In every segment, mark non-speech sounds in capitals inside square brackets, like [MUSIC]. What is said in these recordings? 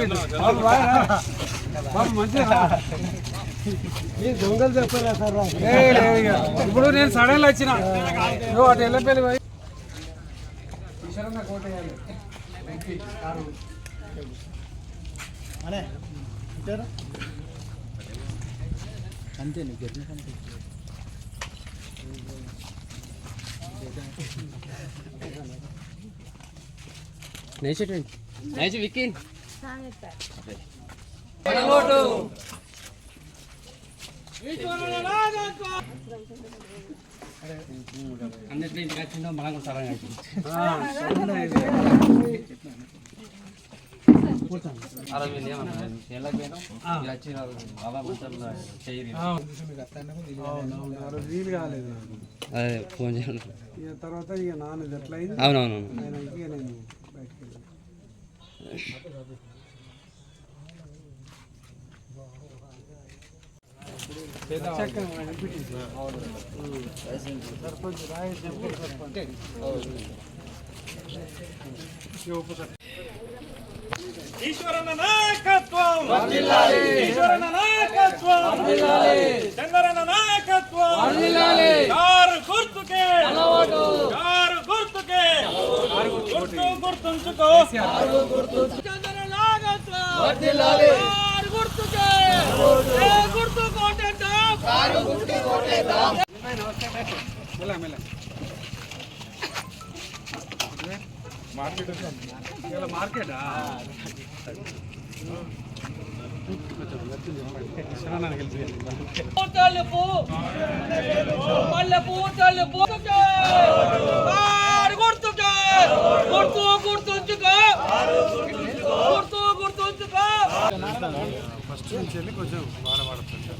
[LAUGHS] దొంగలు చెప్పారా సార్? ఇప్పుడు నేను సడన్గా వచ్చిన. నువ్వు అటు వెళ్ళిపోయి పోయి. ఈశ్వరంగా కోటేయాలి అనే ఇచ్చారా? అంతే కనిపిస్తుంది? అవునవును ఆ రోజు వీలు కాలేదు నాకు అదే ఫోన్ చేయాలి. ఇక తర్వాత ఇక నాన్నది ఎట్లయింది అవునవును ఆయన ఇక నేను బయటికి వెళ్ళాను చక్కగా అనిపించింది. సర్పంచ్ రాయి సర్పంచ్ ఈశ్వరన నాయకత్వం ఈశ్వరన నాయకత్వం చంద్రన నాయకత్వం కారు గుర్తుకే. కారు గుర్తుకే గుర్తు గుర్తుంచుకో నాయకత్వం గుర్తుకే ఏ గుర్తు కోటేద్దాం మెల్ల మెల్ల మార్కెట్ మార్కెటా తలుపు మల్లెపూ తలుపు కారు గుర్తు గుర్తుంచుకో. గుర్తు గుర్తుంచుకో. ఫస్ట్ నుంచి వెళ్ళి కొంచెం బాధపడుతుంది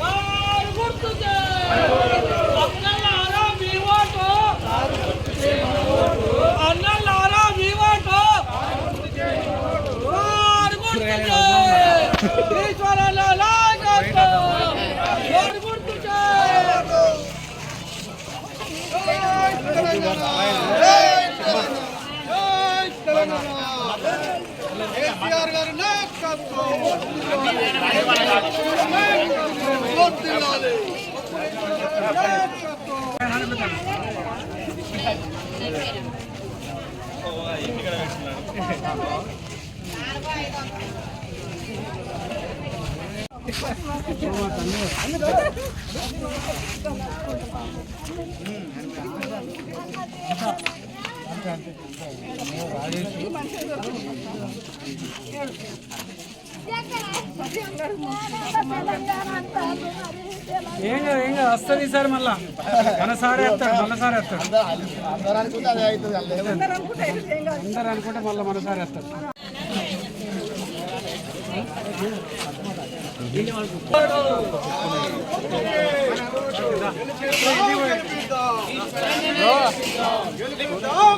కారు గుర్తుకే అన్నలారా మీ ఓటు అన్నలారా మీ ఓటు కారు గుర్తుకే ఈశ్వరన నాయకత్వం కారు గుర్తుకే కేసీఆర్ గారు నాయకత్వం. ఏం కాదు ఏం కాదు వస్తుంది ఈసారి మళ్ళా. మనసారి వస్తాడు మళ్ళసారి వస్తాడు. అందరు అనుకుంటే మళ్ళీ మనసారి వస్తాడు. గెలుపుదాం,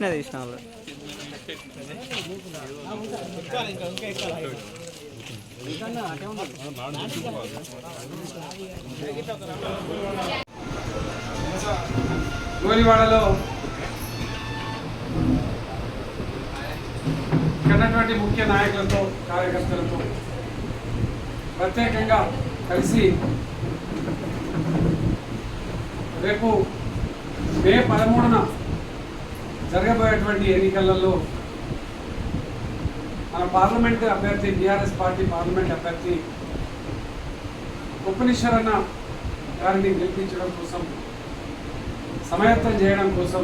మన ఊరోళ్ళే తీసిన గోలివాడలో కన్నటువంటి ముఖ్య నాయకులతో కార్యకర్తలతో ప్రత్యేకంగా కలిసి రేపు మే పదమూడున జరగబోయేటువంటి ఎన్నికలలో మన పార్లమెంట్ అభ్యర్థి బీఆర్ఎస్ పార్టీ పార్లమెంట్ అభ్యర్థి ఉపనిషరణ గారిని గెలిపించడం కోసం సమయత్తం చేయడం కోసం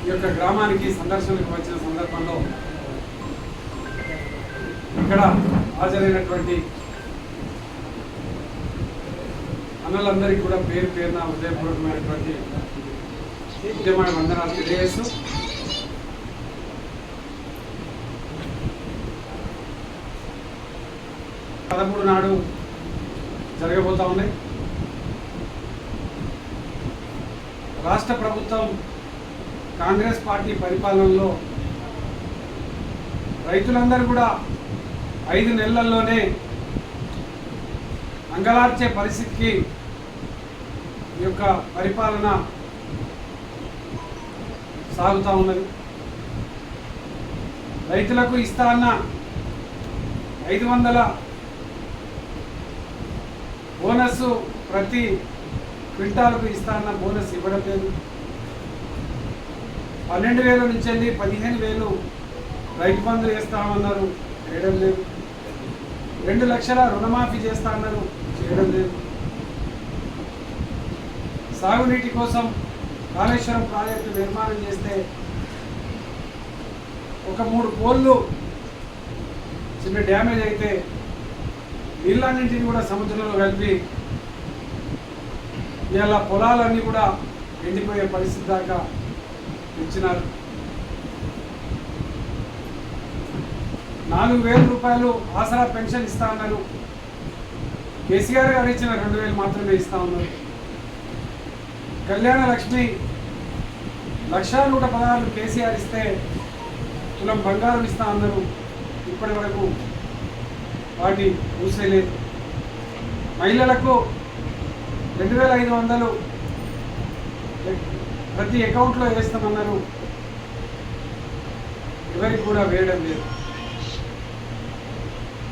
ఈ యొక్క గ్రామానికి సందర్శనకు వచ్చిన సందర్భంలో ఇక్కడ హాజరైనటువంటి అన్నలందరికీ కూడా పేరు పేరున హృదయపూర్వకమైనటువంటి ఉద్యమైన వందనాలు తెలియజేస్తూ పదమూడు నాడు జరగబోతా ఉన్నాయి రాష్ట్ర ప్రభుత్వం కాంగ్రెస్ పార్టీ పరిపాలనలో రైతులందరూ కూడా ఐదు నెలల్లోనే అంగలార్చే పరిస్థితికి ఈ యొక్క పరిపాలన సాగుతూ ఉన్నది. రైతులకు ఇస్తా అన్న ఐదు వందల బోనస్ ప్రతి క్వింటాలకు ఇస్తా అన్న బోనస్ ఇవ్వడం లేదు. పన్నెండు వేల నుంచి వెళ్ళి పదిహేను వేలు రైతు బంధు వేస్తామన్నారు చేయడం లేదు. రెండు లక్షల రుణమాఫీ చేస్తా అన్నారు చేయడం లేదు. సాగునీటి కోసం కాళేశ్వరం ప్రాజెక్టు నిర్మాణం చేస్తే ఒక మూడు పోళ్ళు చిన్న డ్యామేజ్ అయితే నీళ్ళన్నింటినీ కూడా సముద్రంలో కలిపి ఇలా పొలాలన్నీ కూడా ఎండిపోయే పరిస్థితి దాకా ఇచ్చినారు నాలుగు వేల రూపాయలు ఆసరా పెన్షన్ ఇస్తా ఉన్నారు కేసీఆర్ గారు ఇచ్చిన రెండు వేలు మాత్రమే ఇస్తా ఉన్నారు. కళ్యాణ లక్ష్మి లక్ష నూట పదహారు కేసీఆర్ ఇస్తే తులం బంగారం ఇస్తా అందరు ఇప్పటి వరకు వాటి ఊసేలేదు మహిళలకు రెండు వేల ఐదు వందలు ప్రతి అకౌంట్లో వేస్తామన్నారు. ఎవరికి కూడా వేయడం లేదు.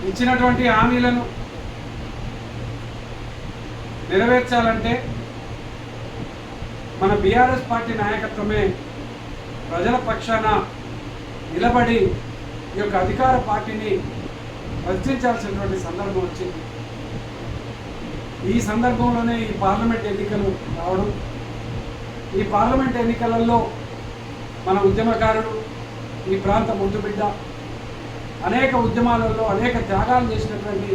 ఇచ్చినటువంటి హామీలను నెరవేర్చాలంటే మన బీఆర్ఎస్ పార్టీ నాయకత్వమే ప్రజల పక్షాన నిలబడి ఈ యొక్క అధికార పార్టీని ప్రశ్నించాల్సినటువంటి సందర్భం వచ్చింది. ఈ సందర్భంలోనే ఈ పార్లమెంట్ ఎన్నికలు రావడం ఈ పార్లమెంట్ ఎన్నికలలో మన ఉద్యమకారుడు ఈ ప్రాంత ముద్దుబిడ్డ అనేక ఉద్యమాలలో అనేక త్యాగాలు చేసినటువంటి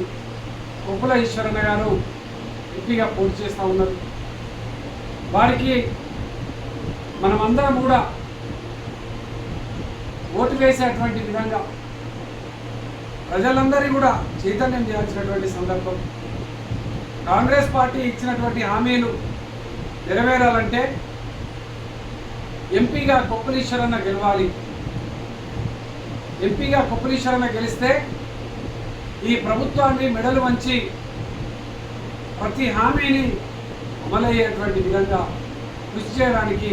కొప్పుల ఈశ్వరన్న గారు ఎంపీగా పోటీ చేస్తూ ఉన్నారు. వారికి మనమందరం కూడా ఓటు వేసేటువంటి విధంగా ప్రజలందరి కూడా చైతన్యం చేయాల్సినటువంటి సందర్భం. కాంగ్రెస్ పార్టీ ఇచ్చినటువంటి హామీలు నెరవేరాలంటే ఎంపీగా కొప్పలీశ్వరన్న గెలవాలి. ఎంపీగా కొప్పలీశ్వరన్న గెలిస్తే ఈ ప్రభుత్వాన్ని మెడలు వంచి ప్రతి హామీని అమలయ్యేటువంటి విధంగా కృషి చేయడానికి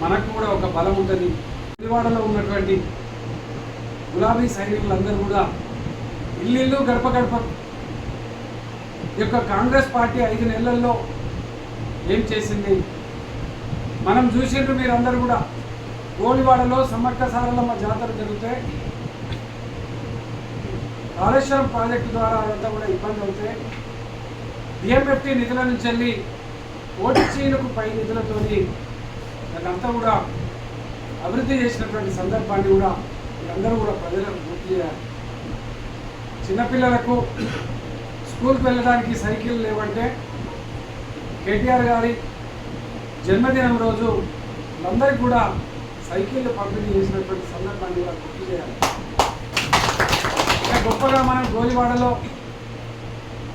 మనకు కూడా ఒక బలం ఉంటుంది. విజయవాడలో ఉన్నటువంటి గులాబీ సైనికులందరూ కూడా ఇల్లు గడప గడప యొక్క కాంగ్రెస్ పార్టీ ఐదు నెలల్లో ఏం చేసింది? మనం చూసిండ్రు మీరందరూ కూడా గోలివాడలో సమ్మక్క సారలమ్మ జాతర జరిగితే కాళేశ్వరం ప్రాజెక్టు ద్వారా అదంతా కూడా ఇబ్బంది అవుతాయి డిఎంఎఫ్టీ నిధుల నుంచి వెళ్ళి ఓటు చీలకు పై నిధులతోని అదంతా కూడా అభివృద్ధి చేసినటువంటి సందర్భాన్ని కూడా మీరందరూ కూడా ప్రజలకు గుర్తు చేయాలి. చిన్నపిల్లలకు స్కూల్కి వెళ్ళడానికి సైకిల్ లేవంటే కేటీఆర్ గారి జన్మదినం రోజు అందరికి కూడా సైకిళ్ళు పంపిణీ చేసినటువంటి సందర్భాన్ని కూడా గుర్తు చేయాలి. గొప్పగా మనం గోలివాడలో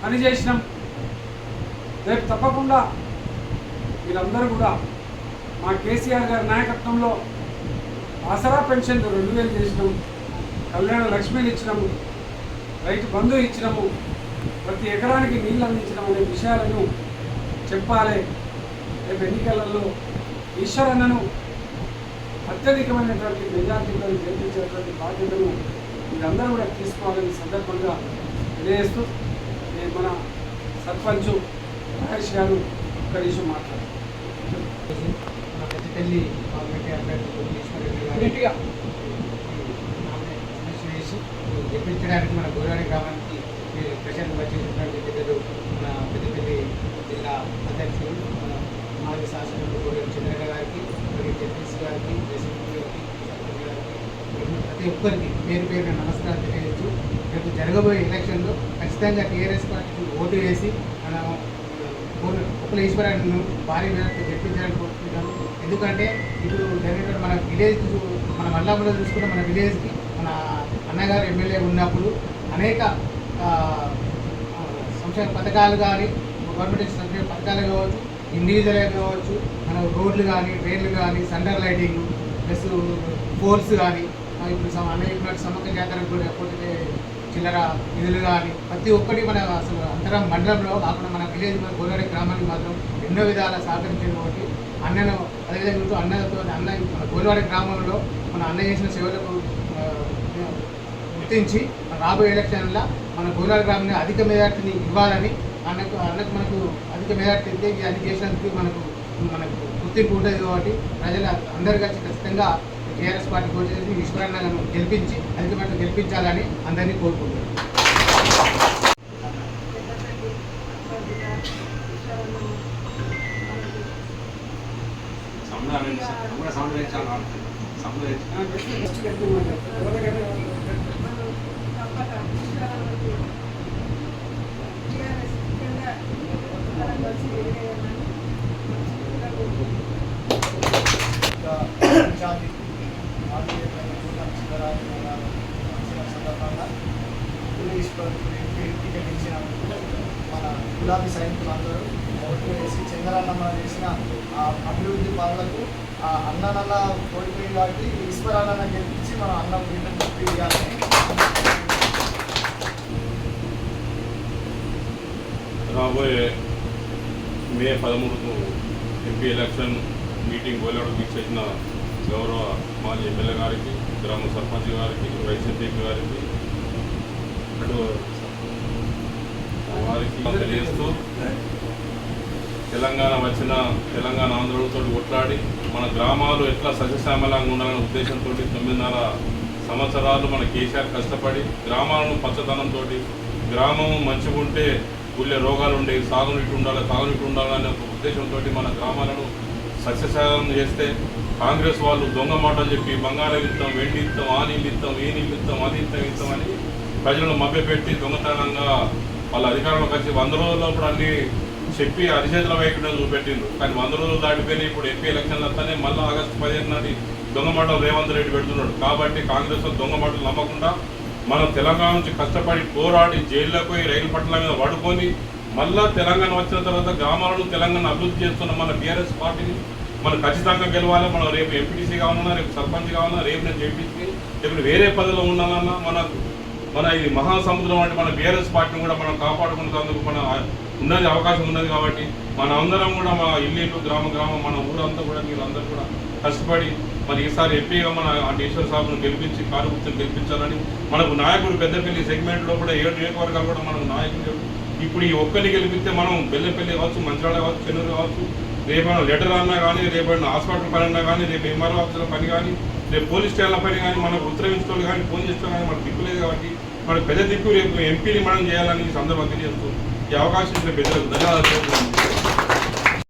పనిచేసినాం. రేపు తప్పకుండా వీళ్ళందరూ కూడా మా కేసీఆర్ గారి నాయకత్వంలో ఆసరా పెన్షన్ రెండు వేలు చేసినాము కళ్యాణ లక్ష్మిని ఇచ్చినాము రైతు బంధు ఇచ్చినాము ప్రతి ఎకరానికి నీళ్ళు అందించడం అనే విషయాలను చెప్పాలి. రేపు ఎన్నికలలో ఈశ్వరన్నను అత్యధికమైనటువంటి మెజార్టీతో గెలిపించేటువంటి బాధ్యతను మీరందరూ కూడా తీసుకోవాలని సందర్భంగా తెలియజేస్తూ నేను మన సర్పంచ్ మహేష్ గారు ఒక్క నిమిషం మాట్లాడారు మన పెద్దపల్లి పార్లమెంట్ అభ్యర్థి రెడ్డి గారి గెలిపించడానికి మన గోదావరి గ్రామానికి మీరు ప్రజలు వచ్చినటువంటి పెద్దలు మన పెద్దపల్లి జిల్లా అధ్యక్షులు మన మాజీ శాసనసభ్యులు గోదావరి చంద్రయ్య గారికి మరియు జగదీష్ గారికి గారికి ప్రతి ఒక్కరికి పేరు పేరున నమస్కారం తెలియజేస్తూ రేపు జరగబోయే ఎలక్షన్లో ఖచ్చితంగా టీఆర్ఎస్ పార్టీకి ఓటు వేసి మనం ఈశ్వరాన్ని భారీ మేరకు గెలిపించాలని కోరుకుంటున్నాను. ఎందుకంటే ఇప్పుడు జరిగిన మన విలేజ్ మన మల్లాపురం చూసుకుంటే మన విలేజ్కి మన అన్నగారు ఎమ్మెల్యే ఉన్నప్పుడు అనేక సంక్షేమ పథకాలు కానీ గవర్నమెంట్ సంక్షేమ పథకాలు కావచ్చు ఇండివిజువల్ కావచ్చు మన రోడ్లు కానీ ట్రైన్లు కానీ సెంటర్ లైటింగ్ ప్లస్ ఫోర్స్ కానీ ఇప్పుడు సమ- సమగ్ర జాతరకు కూడా పోతే చిల్లర నిధులు కానీ ప్రతి ఒక్కటి మన అసలు అంతరం మండలంలో కాకుండా మన విలేజ్ మన గోదావరి గ్రామానికి మాత్రం ఎన్నో విధాల సహకరించింది కాబట్టి అన్నను అదేవిధంగా చూస్తూ అన్నతో అన్న మన గోదావరి గ్రామంలో మన అన్న చేసిన సేవలకు గుర్తించి రాబోయే ఎలక్షన్లో మన గోదావరి గ్రామాన్ని అధిక మెజార్టీని ఇవ్వాలని అన్నకు అన్నకు మనకు అధిక మెజార్టీ ఇస్తే అది చేసినందుకు మనకు మనకు గుర్తింపు ఉంటుంది కాబట్టి ప్రజలు అందరు కలిసి ఖచ్చితంగా టీఆర్ఎస్ పార్టీ ఓటు చేసి ఈశ్వరన్నను గెలిపించి అధిక గెలిపించాలని అందరినీ కోరుకుంటున్నాను ఫస్ట్ చాలా జాతి మాజీ ఎమ్మెల్యే చివరాజు వచ్చిన సందర్భంగా ఈశ్వరుడు టికెట్ ఇచ్చినందుకు మన గులాబీ సైనికులందరూ ఓట్లు వేసి చంద్రన్న చేసిన ఆ అభివృద్ధి పనులకు ఆ అన్ననన్న కోల్పోయి కాబట్టి ఈశ్వరాన్న గెలిపించి మన అన్నం రిటర్న్ చెప్పి ఇవ్వాలని రాబోయే మే పదమూడుకు ఎంపీ ఎలక్షన్ మీటింగ్ గోలేవాడకు చేసిన గౌరవ మాజీ ఎమ్మెల్యే గారికి గ్రామ సర్పంచ్ గారికి వైసీపీ గారికి వారికి తెలియజేస్తూ తెలంగాణ వచ్చిన తెలంగాణ ఆంధ్రులతో కొట్లాడి మన గ్రామాలు ఎట్లా సస్యశ్యామలంగా ఉండాలనే ఉద్దేశంతో తొమ్మిదిన్నర సంవత్సరాలు మన కేసీఆర్ కష్టపడి గ్రామాలను పచ్చదనంతో గ్రామం మంచిగా ఉంటే గుళ్ళే రోగాలు ఉండే సాగునీటి ఉండాలి తాగునీటి ఉండాలనే ఒక ఉద్దేశంతో మన గ్రామాలను సస్యశ్యామలం చేస్తే కాంగ్రెస్ వాళ్ళు దొంగ మాటలు చెప్పి బంగారం ఇస్తాం వెండి ఇస్తాం ఆ నీళ్ళు ఇస్తాం ఏ నీళ్ళు ఇస్తాం అది ఇస్తాం ఇస్తాం అని ప్రజలను మభ్యపెట్టి దొంగతనంగా వాళ్ళ అధికారంలోకి వచ్చి వంద రోజుల్లో అన్ని చెప్పి అరిచేతుల వైకుండా చూపెట్టిండ్రు. కానీ వంద రోజులు దాటిపోయినా ఇప్పుడు ఎంపీ ఎలక్షన్లు వస్తానే మళ్ళీ ఆగస్టు పదిహేను నాటి దొంగ మాటలు రేవంత్ రెడ్డి పెడుతున్నాడు. కాబట్టి కాంగ్రెస్ దొంగ మాటలు నమ్మకుండా మనం తెలంగాణ నుంచి కష్టపడి పోరాడి జైల్లో పోయి రైలు పట్ల మీద పడుకొని మళ్ళా తెలంగాణ వచ్చిన తర్వాత గ్రామాలను తెలంగాణ అభివృద్ధి చేస్తున్న మన బీఆర్ఎస్ పార్టీని మనం ఖచ్చితంగా గెలవాలి. మనం రేపు ఎంపీటీసీ కావాలన్నా రేపు సర్పంచ్ కావాలన్నా రేపు నేను జడ్పీసీ రేపు వేరే పదవిలో ఉండాలన్నా మన మన ఇది మహాసముద్రం అంటే మన బీఆర్ఎస్ పార్టీని కూడా మనం కాపాడుకునేందుకు మన ఉన్నది అవకాశం ఉన్నది కాబట్టి మన అందరం కూడా మన ఇల్లు గ్రామ గ్రామం మన ఊరంతా కూడా మీరందరూ కూడా కష్టపడి మరి ఈసారి ఎంపీగా మన అంటే ఈశ్వర సాబును గెలిపించి కారుగుర్తును గెలిపించాలని మనకు నాయకుడు పెద్దపల్లి సెగ్మెంట్లో కూడా ఏడు నియోజకవర్గాలు కూడా మనకు నాయకుడు ఇప్పుడు ఈ ఒక్కరిని గెలిపిస్తే మనం బెల్లపల్లి కావచ్చు మంచిరాడ కావచ్చు చెన్నూరు కావచ్చు రేపైనా లెటర్ అన్నా కానీ రేపైనా హాస్పిటల్ పని అన్నా కానీ రేపు ఎంఆర్ఓ ఆఫీసుల పని కానీ రేపు పోలీస్ స్టేషన్ల పని కానీ మనకు ఉత్తరవించుకోవాలి కానీ ఫోన్ చేసుకోవాలి కానీ మనకు దిక్కు లేదు కాబట్టి మన పెద్ద దిక్కు రేపు ఎంపీని మనం చేయాలని సందర్భంగా తెలియజేస్తూ ఈ అవకాశం ఇచ్చిన పెద్దలకు ధన్యవాదాలు